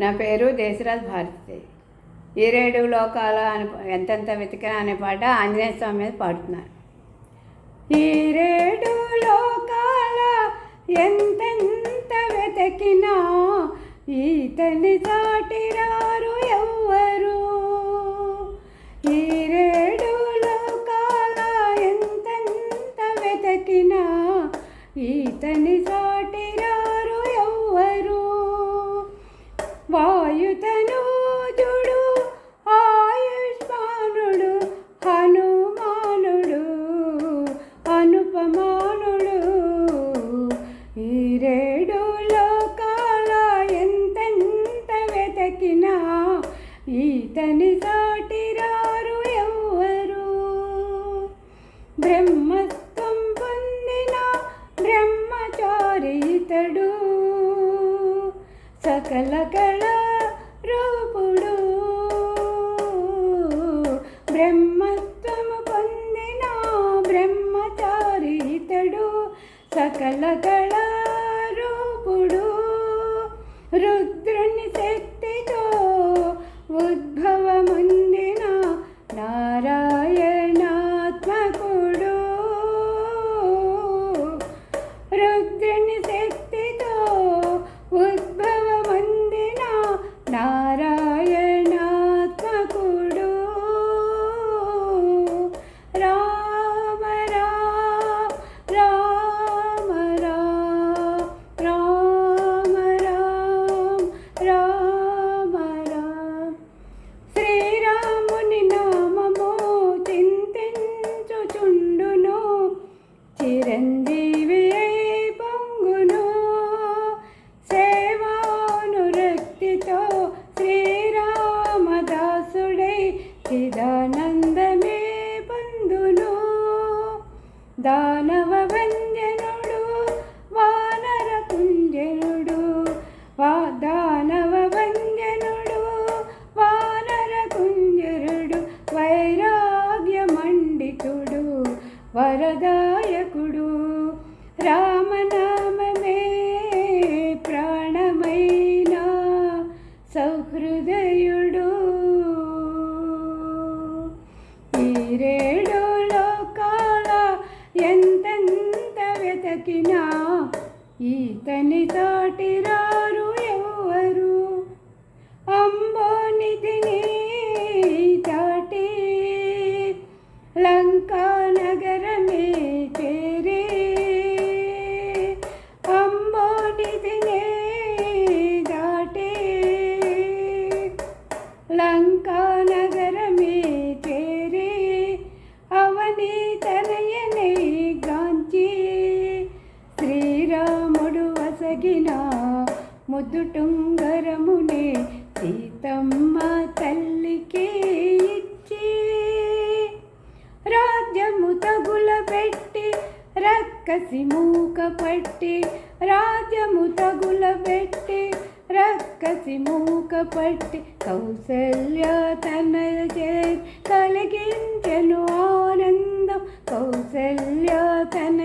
నా పేరు దేశరాజ్ భారతి ఈ రేడు లోకాల అని ఎంతెంత వెతికినా అనే పాట ఆంజనేయ స్వామి మీద పాడుతున్నారు. ఈరేడు లోకాల ఎంతెంత వెతికినా ఈతని సాటిరారు ఎవ్వరు. ఈరేడు లోకాల ఎంతెంత వెతికినా ఈతని సాటిరారు വായുത సకలకళ రూపుడు బ్రహ్మత్వము పొందిన బ్రహ్మచారితడు సకలకళ రూపుడు రుద్రుని శక్తితో ఉద్భవ ఆనందమే పొందును దానవ వంజనుడు వానర కుంజనుడు వా దానవ వంజనుడు వానర కుంజరుడు వైరాగ్య మండితుడు వరదాయకుడు. రామనామమే ప్రాణమైన సౌహృదయ పలికినా ఈతని దాటిరారు శ్రీరాముడు వసగిన ముద్దుటుంగరమునే సీతమ్మ తల్లికి ఇచ్చి. రాజ్యము తగుల పెట్టి రక్కసి మూక పట్టి రాజ్యము తగుల పెట్టి రక్కసి మూక పట్టి కౌసల్య తన చే కలిగించెను ఆనందం. కౌసల్య తన